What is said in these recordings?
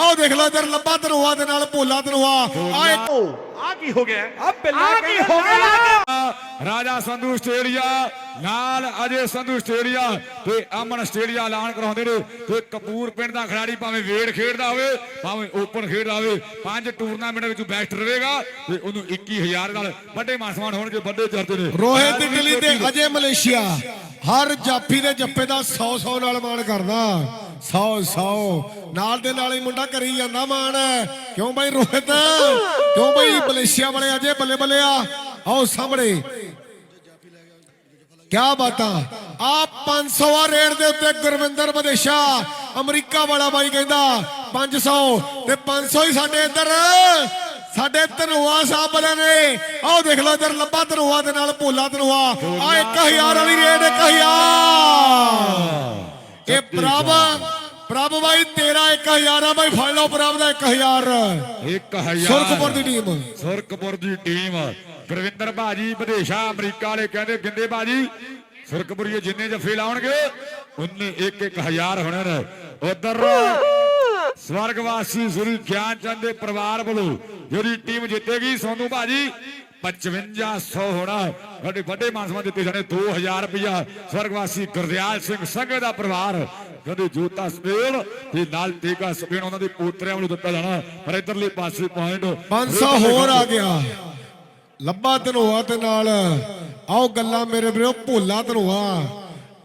ਆਓ ਦੇਖ ਲਓ ਇਧਰ ਲੱਭਾ ਧਨੋਆ ਦੇ ਨਾਲ ਭੋਲਾ ਧਨੋਆ ਆ ਇੱਕ ਆ ਕੀ ਹੋ ਗਿਆ? ਆ ਬਿੱਲਾ ਕੀ ਹੋ ਗਿਆ? ਰਾਜਾ ਸੰਧੂ ਆਸਟ੍ਰੇਲੀਆ ਨਾਲ ਅਜੇ ਸੰਧੂ ਆਸਟ੍ਰੇਲੀਆ ਤੇ ਅਮਨ ਆਸਟ੍ਰੇਲੀਆ ਐਲਾਨ ਕਰਾਉਂਦੇ ਨੇ ਤੇ ਕਪੂਰ ਪਿੰਡ ਦਾ ਖਿਡਾਰੀ ਭਾਵੇਂ ਵੇੜ ਖੇਡਦਾ ਹੋਵੇ ਭਾਵੇਂ ਓਪਨ ਖੇਡਦਾ ਹੋਵੇ ਪੰਜ ਟੂਰਨਾਮੈਂਟ ਵਿੱਚ ਬੈਸਟ ਰਹੇਗਾ ਤੇ ਉਹਨੂੰ 21000 ਨਾਲ ਵੱਡੇ ਮਾਨਸਮਾਨ ਹੋਣਗੇ ਵੱਡੇ ਚਰਚੇ ਨੇ। ਰੋਹਿਤ ਇਟਲੀ ਤੇ ਅਜੇ ਮਲੇਸ਼ੀਆ। ਹਰ ਜਾਫੀ ਦੇ ਜੱਫੇ ਦਾ 100 100 ਨਾਲ ਮਾਣ ਕਰਦਾ। 100 100 ਨਾਲ ਦੇ ਨਾਲ ਹੀ ਮੁੰਡਾ ਕਰੀ ਜਾਂਦਾ ਮਾਣ। ਕਿਉਂ ਬਾਈ ਰੋਹਿਤ? ਕਿਉਂ ਬਾਈ ਮਲੇਸ਼ੀਆ ਵਾਲੇ ਅਜੇ ਬੱਲੇ ਬੱਲੇ ਆ? ਆਓ ਸਾਹਮਣੇ। ਕਿਆ ਬਾਤਾਂ। ਆ 500 ਆ ਰੇਡ ਦੇ ਉੱਤੇ ਗੁਰਵਿੰਦਰ ਵਿਦੇਸ਼ਾ ਅਮਰੀਕਾ ਵਾਲਾ ਬਾਈ ਕਹਿੰਦਾ 500 ਤੇ 500 ਹੀ ਸਾਡੇ ਇੱਧਰ। ਸਾਡੇ ਧਨੋਆ ਸਾਹਿਬ ਵਾਲੇ ਨੇ। ਆਓ ਦੇਖ ਲਓ ਇੱਧਰ ਲੱਭਾ ਧਨੋਆ ਦੇ ਨਾਲ ਭੋਲਾ ਧਨੋਆ। ਆ 1000 ਵਾਲੀ ਰੇਡ 1000 ਇਹ ਪ੍ਰਭ ਪ੍ਰਭ ਬਾਈ ਤੇਰਾ 1000 ਆ ਬਾਈ ਫੜ ਲਓ ਪ੍ਰਭ ਦਾ 1000 1000 ਸੁਰਖਪੁਰ ਦੀ ਟੀਮ ਸੁਰਖਪੁਰ ਦੀ ਟੀਮ ਗੁਰਵਿੰਦਰ ਬਾਜੀ ਵਿਦੇਸ਼ਾ ਅਮਰੀਕਾ ਵਾਲੇ ਕਹਿੰਦੇ ਗਿੰਦੇ ਬਾਜੀ ਸੁਰਖਪੁਰੀਏ ਜਿੰਨੇ ਜੱਫੇ ਲਾਉਣਗੇ ਉਹਨੇ 1-1000 ਹੋਣੇ ਨੇ। ਉਧਰ ਸਵਰਗਵਾਸੀ ਸ੍ਰੀ ਗਿਆਨ ਚੰਦ ਦੇ ਪਰਿਵਾਰ ਵੱਲੋਂ ਜਿਹੜੀ ਟੀਮ ਜਿੱਤੇਗੀ ਸੋਨੂ ਬਾਜੀ 5500 ਹੋਣਾ। ਵੱਡੇ ਵੱਡੇ ਮਾਨਸਮਾਨ ਦਿੱਤੇ ਜਾਣੇ 2000 ਰੁਪਇਆ ਸਵਰਗਵਾਸੀ ਗੁਰਦਿਆਲ ਸਿੰਘ ਸੰਘੇ ਦਾ ਪਰਿਵਾਰ ਕਹਿੰਦੇ ਜੋਤਾ ਸਪੇਨ ਤੇ ਨਾਲ ਤੇਗਾ ਸਪੇਨ ਉਹਨਾਂ ਦੇ ਪੋਤਰਿਆਂ ਵੱਲੋਂ ਦਿੱਤਾ ਜਾਣਾ। ਪਰ ਇਧਰਲੇ ਪਾਸੇ ਪੁਆਇੰਟ 500 ਹੋਰ ਆ ਗਿਆ। ਲੱਭਾ ਧਨੋਆ ਤੇ ਨਾਲ ਆਓ ਗੱਲਾਂ ਮੇਰੇ ਵੀਰੋ ਭੋਲਾ ਧਨੋਆ।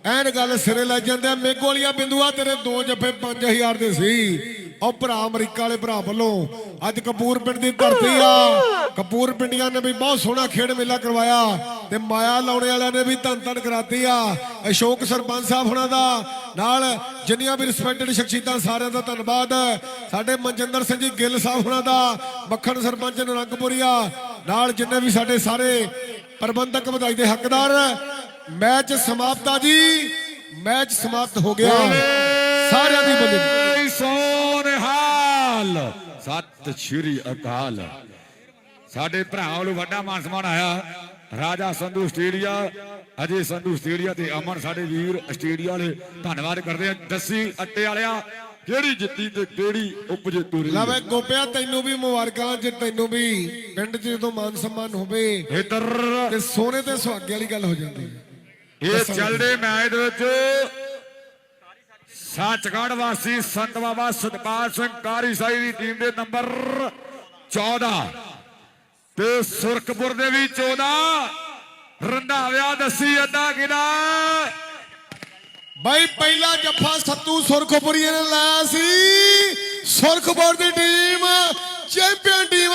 ਐਨ ਗੱਲ ਸਿਰੇ ਲੈ ਜਾਂਦੇ ਆ। ਮੇਗੋ ਵਾਲੀਆਂ ਬਿੰਦੂਆ ਤੇਰੇ ਦੋ ਜੱਫੇ 5000 ਦੇ ਸੀ। ਉਹ ਭਰਾ ਅਮਰੀਕਾ ਵਾਲੇ ਭਰਾ ਵੱਲੋਂ ਅੱਜ ਕਪੂਰ ਪਿੰਡ ਦੀ ਧਰਤੀ ਆ। ਕਪੂਰ ਪਿੰਡੀਆਂ ਨੇ ਵੀ ਬਹੁਤ ਸੋਹਣਾ ਖੇਡ ਮੇਲਾ ਕਰਵਾਇਆ ਤੇ ਮਾਇਆ ਲਾਉਣੇ ਵਾਲਿਆਂ ਨੇ ਵੀ ਧੰਨ ਧੰਨ ਕਰਾਤੀ ਆ। ਅਸ਼ੋਕ ਸਰਪੰਚ ਸਾਹਿਬ ਹੁਣਾਂ ਦਾ ਨਾਲ ਜਿੰਨੀਆਂ ਵੀ ਰਿਸਪੈਕਟਡ ਸ਼ਖਸੀਅਤਾਂ ਸਾਰਿਆਂ ਦਾ ਧੰਨਵਾਦ। ਸਾਡੇ ਮਨਜਿੰਦਰ ਸਿੰਘ ਜੀ ਗਿੱਲ ਸਾਹਿਬ ਹੁਣਾਂ ਦਾ, ਮੱਖਣ ਸਰਪੰਚ ਨਰੰਗਪੁਰੀਆ ਨਾਲ ਜਿੰਨੇ ਵੀ ਸਾਡੇ ਸਾਰੇ ਪ੍ਰਬੰਧਕ ਵਧਾਈ ਦੇ ਹੱਕਦਾਰ, ਮੈਚ ਸਮਾਪਤ ਆ ਜੀ। ਮੈਚ ਸਮਾਪਤ ਹੋ ਗਿਆ। ਸਾਰਿਆਂ ਦੀ ਬੰਦੇ ਸੋਨਹਾਲ ਸਤਿ ਸ਼੍ਰੀ ਅਕਾਲ। ਸਾਡੇ ਭਰਾਵਾਂ ਨੂੰ ਵੱਡਾ ਮਾਨ ਸਨਮਾਨ ਆਇਆ। ਰਾਜਾ ਸੰਧੂ ਆਸਟ੍ਰੇਲੀਆ ਅਜੇ ਸੰਧੂ ਆਸਟ੍ਰੇਲੀਆ ਤੇ ਅਮਨ ਸਾਡੇ ਵੀਰ ਆਸਟ੍ਰੇਲੀਆ ਵਾਲੇ ਧੰਨਵਾਦ ਕਰਦੇ ਆ ਦੱਸੀ ਅੱਟੇ ਵਾਲਿਆ ਕਿਹੜੀ ਜਿੱਤੀ ਤੇ ਕਿਹੜੀ ਉਪਜੇਤੂ ਰਹੀ ਲਵੇ ਗੋਪਿਆ ਤੈਨੂੰ ਵੀ ਮੁਬਾਰਕਾਂ ਜੇ ਤੈਨੂੰ ਵੀ ਪਿੰਡ 'ਚ ਜਦੋਂ ਮਾਨ ਸਨਮਾਨ ਹੋਵੇ ਇਧਰ। ਤੇ ਸੋਨੇ ਤੇ ਸੁਹਾਗੇ ਵਾਲੀ ਗੱਲ ਹੋ ਜਾਂਦੀ। ਹੈ ਇਹ ਚੱਲਦੇ ਮੈਚ ਦੇ ਵਿੱਚ ਸੱਚਖੰਡ ਵਾਸੀ ਸੰਤ ਬਾਬਾ ਸਤਪਾਲ ਸਿੰਘ ਕਾਰੀ ਸਾਈ ਦੀ ਟੀਮ ਦੇ ਨੰਬਰ 14 ਤੇ ਸੁਰਖਪੁਰ ਦੇ ਵੀ 14 ਰੰਧਾਵਿਆ ਦੱਸੀ ਅੱਡਾ ਕਿਦਾ ਬਾਈ ਪਹਿਲਾ ਜੱਫਾ ਸੱਤੂ ਸੁਰਖਪੁਰੀਏ ਨੇ ਲਾਇਆ ਸੀ। ਸੁਰਖਪੁਰ ਦੀ ਟੀਮ ਚੈਂਪੀਅਨ ਟੀਮ